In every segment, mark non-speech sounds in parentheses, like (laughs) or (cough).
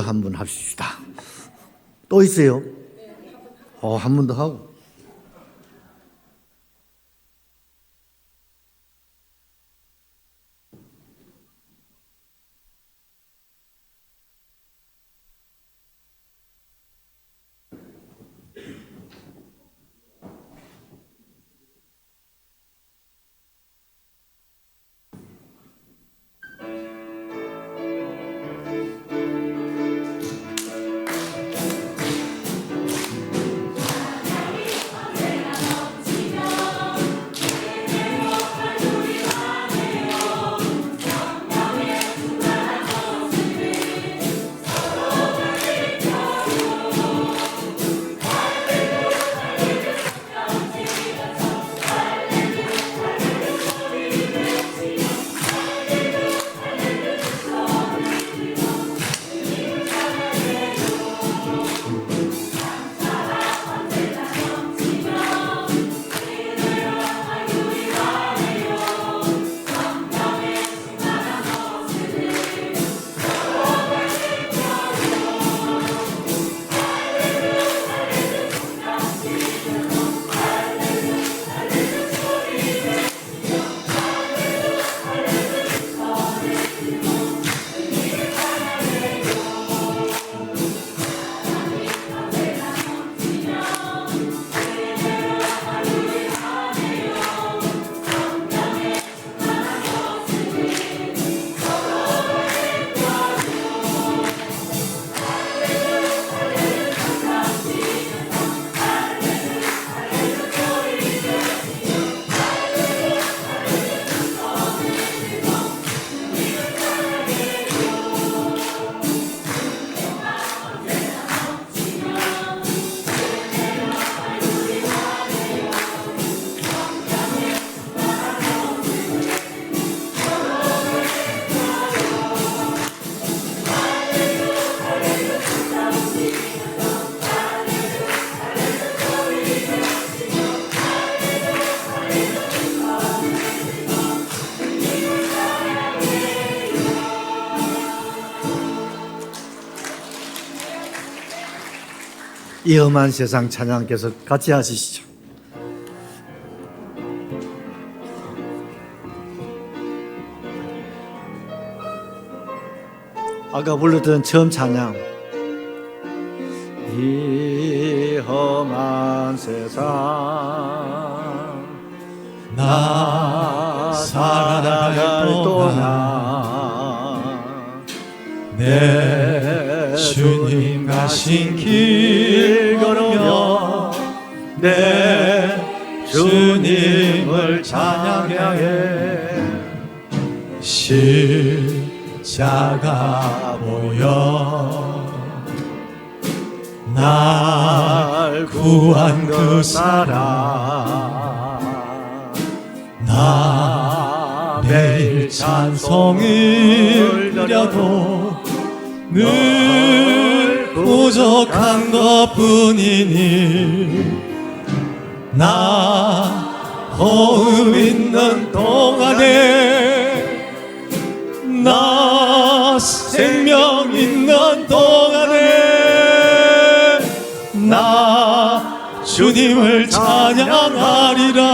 한 번 합시다. 또 있어요? 어, 한 번 더 하고. 이 험한 세상 찬양께서 같이 하시죠. 아까 불렀던 처음 찬양. 이 험한 세상 나 살아갈 동안 내 주님 가신 길 걸으며 내 주님을 찬양해 십자가 보여. 날 구한 그 사랑 나 매일 찬송을 드려도 늘 부족한 것 뿐이니 나 호흡 있는 동안에 나 생명 있는 동안에 나 주님을 찬양하리라.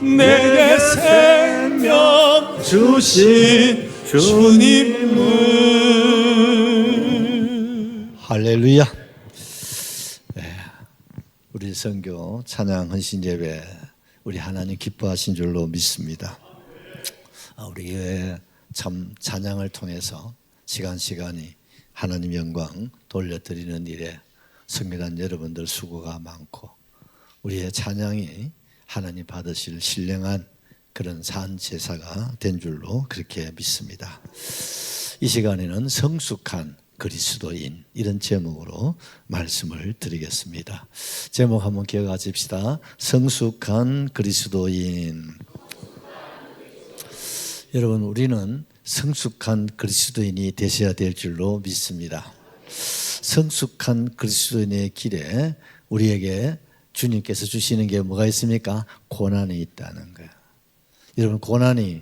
내게 생명 주신 주님을 할렐루야. 네, 우리 선교 찬양 헌신 예배 우리 하나님 기뻐하신 줄로 믿습니다. 아, 우리 참 찬양을 통해서 시간 시간이 하나님 영광 돌려드리는 일에 성교단 여러분들 수고가 많고 우리의 찬양이 하나님 받으실 신령한 그런 산 제사가 된 줄로 그렇게 믿습니다. 이 시간에는 성숙한 그리스도인 이런 제목으로 말씀을 드리겠습니다. 제목 한번 기억하십시다. 성숙한 그리스도인. 여러분 우리는 성숙한 그리스도인이 되셔야 될 줄로 믿습니다. 성숙한 그리스도인의 길에 우리에게 주님께서 주시는 게 뭐가 있습니까? 고난이 있다는 거예요. 여러분 고난이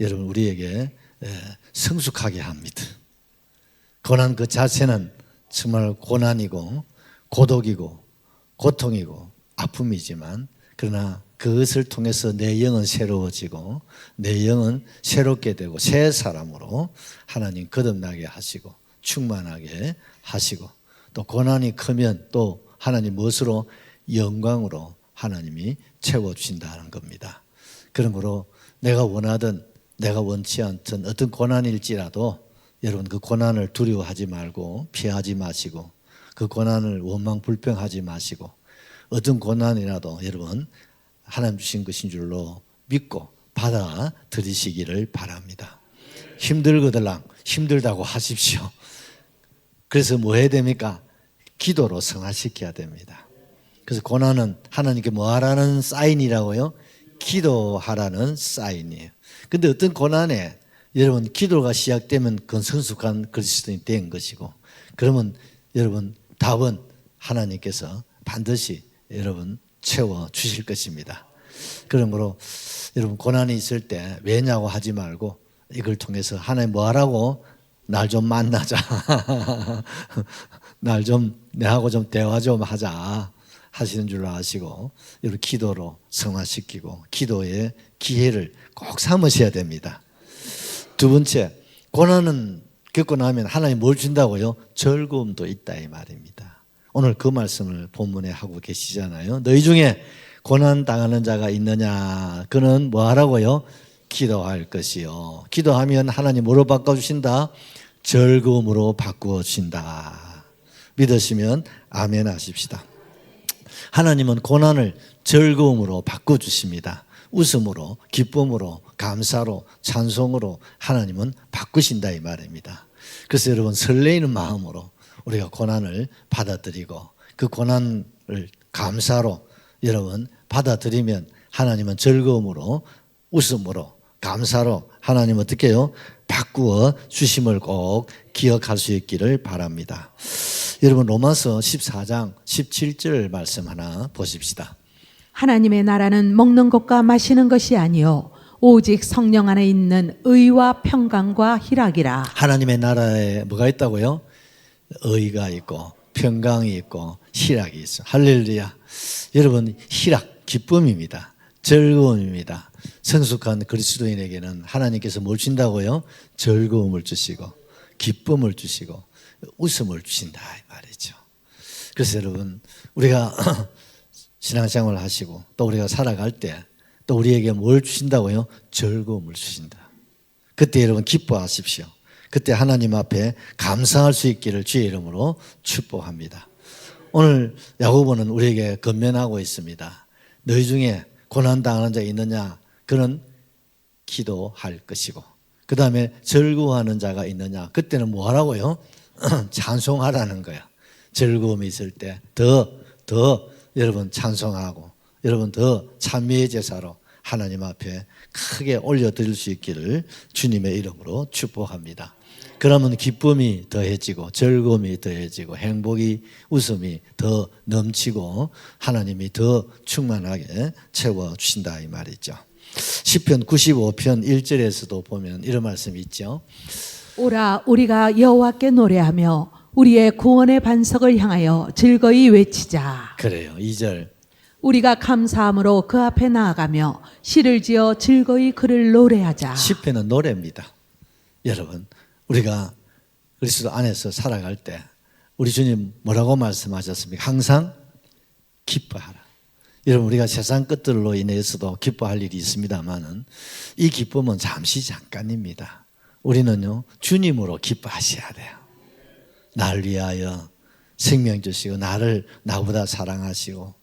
여러분 우리에게 에, 성숙하게 합니다. 고난 그 자체는 정말 고난이고 고독이고 고통이고 아픔이지만 그러나 그것을 통해서 내 영은 새로워지고 내 영은 새롭게 되고 새 사람으로 하나님 거듭나게 하시고 충만하게 하시고 또 고난이 크면 또 하나님 무엇으로 영광으로 하나님이 채워주신다는 겁니다. 그런 거로 내가 원하든 내가 원치 않든 어떤 고난일지라도 여러분 그 고난을 두려워하지 말고 피하지 마시고 그 고난을 원망 불평하지 마시고 어떤 고난이라도 여러분 하나님 주신 것인 줄로 믿고 받아들이시기를 바랍니다. 힘들거들랑 힘들다고 하십시오. 그래서 뭐 해야 됩니까? 기도로 성화시켜야 됩니다. 그래서 고난은 하나님께 뭐 하라는 사인이라고요? 기도하라는 사인이에요. 근데 어떤 고난에 여러분 기도가 시작되면 그건 성숙한 그리스도인이 된 것이고 그러면 여러분 답은 하나님께서 반드시 여러분 채워 주실 것입니다. 그러므로 여러분 고난이 있을 때 왜냐고 하지 말고 이걸 통해서 하나님 뭐 하라고 날 좀 만나자. (laughs) 날 좀 내하고 좀 대화 좀 하자. 하시는 줄 아시고 여러분 기도로 성화시키고 기도의 기회를 꼭 삼으셔야 됩니다. 두 번째 고난은 겪고 나면 하나님 뭘 준다고요? 즐거움도 있다 이 말입니다. 오늘 그 말씀을 본문에 하고 계시잖아요. 너희 중에 고난 당하는 자가 있느냐? 그는 뭐 하라고요? 기도할 것이요. 기도하면 하나님 뭐로 바꿔 주신다? 즐거움으로 바꾸어 주신다. 믿으시면 아멘 하십시다. 하나님은 고난을 즐거움으로 바꿔 주십니다. 웃음으로, 기쁨으로, 감사로, 찬송으로 하나님은 바꾸신다 이 말입니다. 그래서 여러분 설레이는 마음으로 우리가 고난을 받아들이고 그 고난을 감사로 여러분 받아들이면 하나님은 즐거움으로 웃음으로 감사로 하나님 어떻게 해요? 바꾸어 주심을 꼭 기억할 수 있기를 바랍니다. 여러분 로마서 14장 17절 말씀 하나 보십시다. 하나님의 나라는 먹는 것과 마시는 것이 아니요 오직 성령 안에 있는 의와 평강과 희락이라. 하나님의 나라에 뭐가 있다고요? 의가 있고 평강이 있고 희락이 있어. 할렐루야. 여러분 희락 기쁨입니다. 즐거움입니다. 성숙한 그리스도인에게는 하나님께서 뭘 주신다고요? 즐거움을 주시고 기쁨을 주시고 웃음을 주신다 이 말이죠. 그래서 여러분 우리가 (clears throat) 신앙생활을 하시고 또 우리가 살아갈 때 또 우리에게 뭘 주신다고요? 즐거움을 주신다. 그때 여러분 기뻐하십시오. 그때 하나님 앞에 감사할 수 있기를 주의 이름으로 축복합니다. 오늘 야고보는 우리에게 건면하고 있습니다. 너희 중에 고난 당하는 자 있느냐? 그는 기도할 것이고 그 다음에 즐거워하는 자가 있느냐? 그때는 뭐 하라고요? (clears throat) 찬송하라는 거야. 즐거움이 있을 때 더 더 여러분 찬송하고 여러분 더 찬미의 제사로 하나님 앞에 크게 올려드릴 수 있기를 주님의 이름으로 축복합니다. 그러면 기쁨이 더해지고 즐거움이 더해지고 행복이 웃음이 더 넘치고 하나님이 더 충만하게 채워 주신다 이 말이죠. 시편 95편 1절에서도 보면 이런 말씀이 있죠. 오라 우리가 여호와께 노래하며 우리의 구원의 반석을 향하여 즐거이 외치자. 그래요. 2절 우리가 감사함으로 그 앞에 나아가며 시를 지어 즐거이 그를 노래하자. 시편은 노래입니다. 여러분, 우리가 그리스도 안에서 살아갈 때 우리 주님 뭐라고 말씀하셨습니까? 항상 기뻐하라. 여러분 우리가 세상 것들로 인해서도 기뻐할 일이 있습니다만은 이 기쁨은 잠시 잠깐입니다. 우리는요 주님으로 기뻐하셔야 돼요. 날 위하여 생명 주시고 나를 나보다 사랑하시고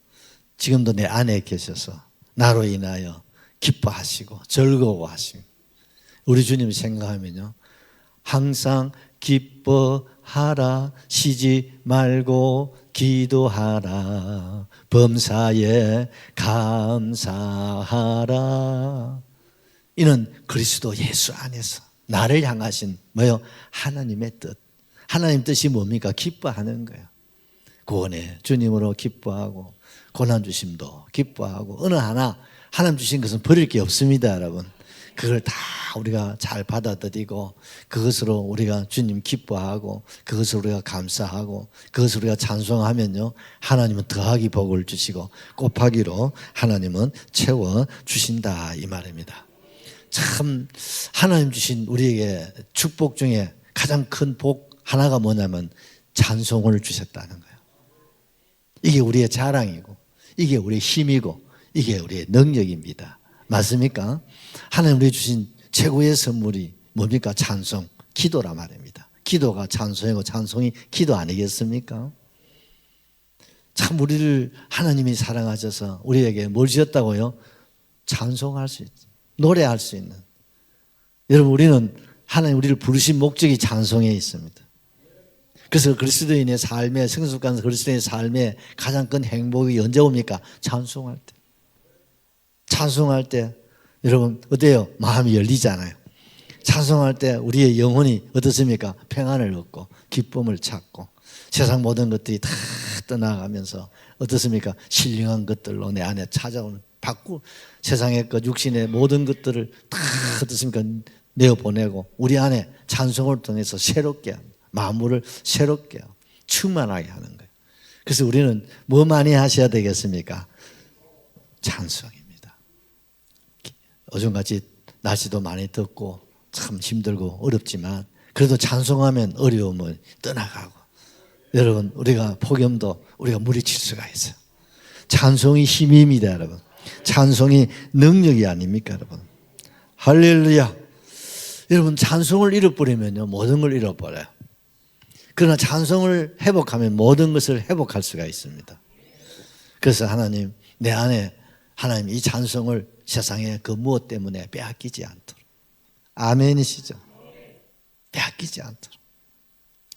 지금도 내 안에 계셔서 나로 인하여 기뻐하시고 즐거워하시고 우리 주님 생각하면요. 항상 기뻐하라 쉬지 말고 기도하라. 범사에 감사하라. 이는 그리스도 예수 안에서 나를 향하신 뭐요? 하나님의 뜻. 하나님 뜻이 뭡니까? 기뻐하는 거예요. 구원에 주님으로 기뻐하고 고난 주심도 기뻐하고 어느 하나 하나님 주신 것은 버릴 게 없습니다 여러분 그걸 다 우리가 잘 받아들이고 그것으로 우리가 주님 기뻐하고 그것으로 우리가 감사하고 그것으로 우리가 찬송하면요 하나님은 더하기 복을 주시고 곱하기로 하나님은 채워 주신다 이 말입니다. 참 하나님 주신 우리에게 축복 중에 가장 큰 복 하나가 뭐냐면 찬송을 주셨다는 거예요. 이게 우리의 자랑이고 이게 우리의 힘이고 이게 우리의 능력입니다. 맞습니까? 하나님 우리 주신 최고의 선물이 뭡니까? 찬송, 기도라 말입니다. 기도가 찬송이고 찬송이 기도 아니겠습니까? 참 우리를 하나님이 사랑하셔서 우리에게 뭘 주셨다고요? 찬송할 수 있, 노래할 수 있는. 여러분 우리는 하나님 우리를 부르신 목적이 찬송에 있습니다. 그래서 그리스도인의 삶에 성숙한 그리스도인의 삶에 가장 큰 행복이 언제 옵니까? 찬송할 때. 찬송할 때 여러분 어때요? 마음이 열리잖아요. 찬송할 때 우리의 영혼이 어떻습니까? 평안을 얻고 기쁨을 찾고 세상 모든 것들이 다 떠나가면서 어떻습니까? 신령한 것들로 내 안에 찾아오는 바꾸 세상의 것 육신의 모든 것들을 다 어떻습니까? 내어 보내고 우리 안에 찬송을 통해서 새롭게 합니다. 만물을 새롭게 충만하게 하는 거예요. 그래서 우리는 뭐 많이 하셔야 되겠습니까? 찬송입니다. 요즘같이 날씨도 많이 덥고 참 힘들고 어렵지만 그래도 찬송하면 어려움을 떠나가고 여러분 우리가 폭염도 우리가 물리칠 수가 있어요. 찬송이 힘입니다, 여러분. 찬송이 능력이 아닙니까, 여러분? 할렐루야. 여러분 찬송을 잃어버리면요 모든 걸 잃어버려요. 그러나 찬송을 회복하면 모든 것을 회복할 수가 있습니다. 그래서 하나님 내 안에 하나님 이 찬송을 세상의 그 무엇 때문에 빼앗기지 않도록 아멘이시죠. 빼앗기지 않도록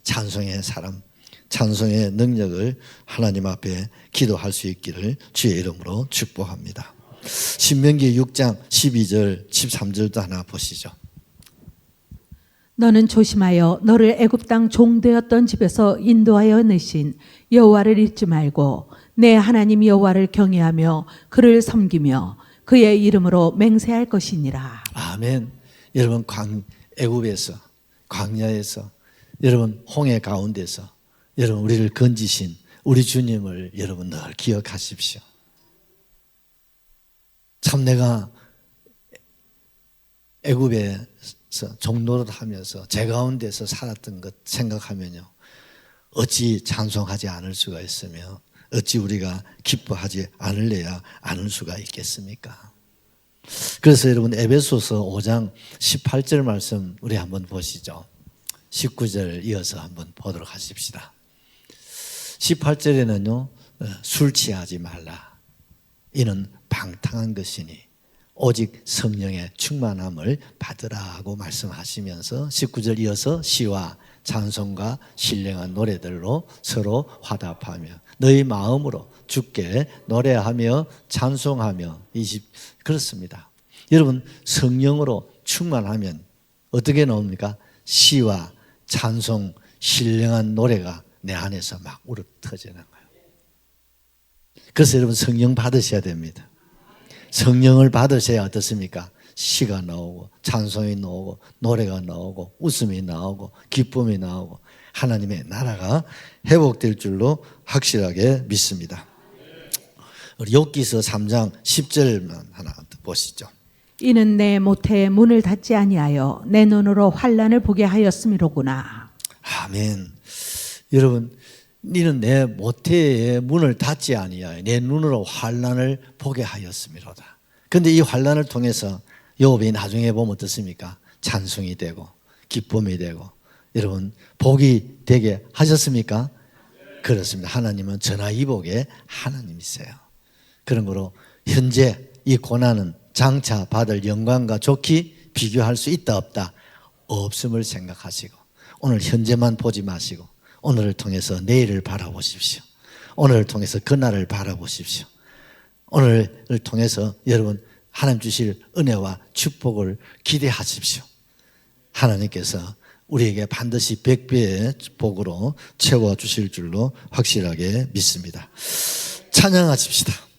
찬송의 사람, 찬송의 능력을 하나님 앞에 기도할 수 있기를 주의 이름으로 축복합니다. 신명기 6장 12절, 13절도 하나 보시죠. 너는 조심하여 너를 애굽 땅 종되었던 집에서 인도하여 내신 여호와를 잊지 말고 내 하나님 여호와를 경외하며 그를 섬기며 그의 이름으로 맹세할 것이니라. 아멘. 여러분 광 애굽에서 광야에서 여러분 홍해 가운데서 여러분 우리를 건지신 우리 주님을 여러분 늘 기억하십시오. 참 내가 애굽에서 종로를 하면서 제 가운데서 살았던 것 생각하면요. 어찌 찬송하지 않을 수가 있으며 어찌 우리가 기뻐하지 않을래야 않을 수가 있겠습니까? 그래서 여러분 에베소서 5장 18절 말씀 우리 한번 보시죠. 19절 이어서 한번 보도록 하십시다. 18절에는요. 어, 술 취하지 말라. 이는 방탕한 것이니 오직 성령의 충만함을 받으라고 말씀하시면서 19절 이어서 시와 찬송과 신령한 노래들로 서로 화답하며 너희 마음으로 주께 노래하며 찬송하며 20 그렇습니다. 여러분 성령으로 충만하면 어떻게 나옵니까? 시와 찬송 신령한 노래가 내 안에서 막 우러 터지는 거예요. 그래서 여러분 성령 받으셔야 됩니다. 성령을 받으셔야 어떻습니까? 시가 나오고 찬송이 나오고 노래가 나오고 웃음이 나오고 기쁨이 나오고 하나님의 나라가 회복될 줄로 확실하게 믿습니다. 우리 욥기서 3장 10절만 하나 보시죠. 이는 내 모태의 문을 닫지 아니하여 내 눈으로 환란을 보게 하였음이로구나. 아멘. 여러분, 니는 내 모태의 문을 닫지 아니하여 내 눈으로 환란을 보게 하였음이로다. 근데 이 환란을 통해서 욥이 나중에 보면 어떻습니까? 찬송이 되고 기쁨이 되고 여러분 복이 되게 하셨습니까? 그렇습니다. 하나님은 전화이복의 하나님이세요. 그런 거로 현재 이 고난은 장차 받을 영광과 좋기 비교할 수 있다 없다 없음을 생각하시고 오늘 현재만 보지 마시고 오늘을 통해서 내일을 바라보십시오. 오늘을 통해서 그날을 바라보십시오. 오늘을 통해서 여러분 하나님 주실 은혜와 축복을 기대하십시오. 하나님께서 우리에게 반드시 백배의 복으로 채워 주실 줄로 확실하게 믿습니다. 찬양하십시다.